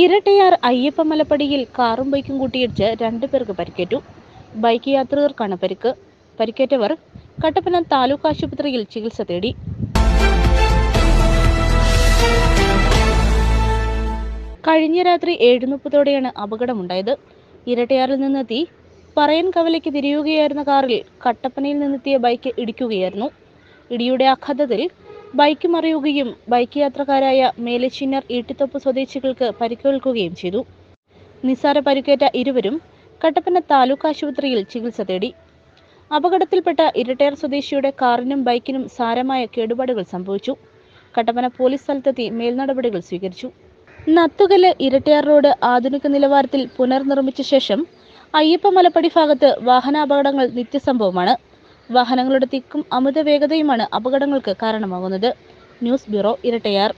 ഇരട്ടയാർ അയ്യപ്പ മലപ്പടിയിൽ കാറും ബൈക്കും കൂട്ടിയിടിച്ച് രണ്ടു പേർക്ക് പരിക്കേറ്റു. ബൈക്ക് യാത്രികർക്കാണ് പരിക്ക്. പരിക്കേറ്റവർ കട്ടപ്പന താലൂക്ക് ആശുപത്രിയിൽ ചികിത്സ തേടി. കഴിഞ്ഞ രാത്രി ഏഴുമുപ്പതോടെയാണ് അപകടമുണ്ടായത്. ഇരട്ടയാറിൽ നിന്നെത്തി പറയൻ കവലയ്ക്ക് തിരിയുകയായിരുന്ന കാറിൽ കട്ടപ്പനയിൽ നിന്നെത്തിയ ബൈക്ക് ഇടിക്കുകയായിരുന്നു. ഇടിയുടെ ആഘാതത്തിൽ ബൈക്ക് മറിയുകയും ബൈക്ക് യാത്രക്കാരായ മേലച്ചിന്നർ ഈട്ടിത്തൊപ്പ് സ്വദേശികൾക്ക് പരിക്കേൽക്കുകയും ചെയ്തു. നിസ്സാര പരിക്കേറ്റ ഇരുവരും കട്ടപ്പന താലൂക്ക് ആശുപത്രിയിൽ ചികിത്സ തേടി. അപകടത്തിൽപ്പെട്ട ഇരട്ടയർ സ്വദേശിയുടെ കാറിനും ബൈക്കിനും സാരമായ കേടുപാടുകൾ സംഭവിച്ചു. കട്ടപ്പന പോലീസ് സ്ഥലത്തെത്തി മേൽനടപടികൾ സ്വീകരിച്ചു. നത്തുകൽ ഇരട്ടയാർ റോഡ് ആധുനിക നിലവാരത്തിൽ പുനർനിർമ്മിച്ച ശേഷം അയ്യപ്പ മലപ്പടി ഭാഗത്ത് വാഹനാപകടങ്ങൾ നിത്യസംഭവമാണ്. വാഹനങ്ങളുടെ തിക്കും അമിത വേഗതയുമാണ് അപകടങ്ങൾക്ക് കാരണമാകുന്നത്. News bureau Erattayar.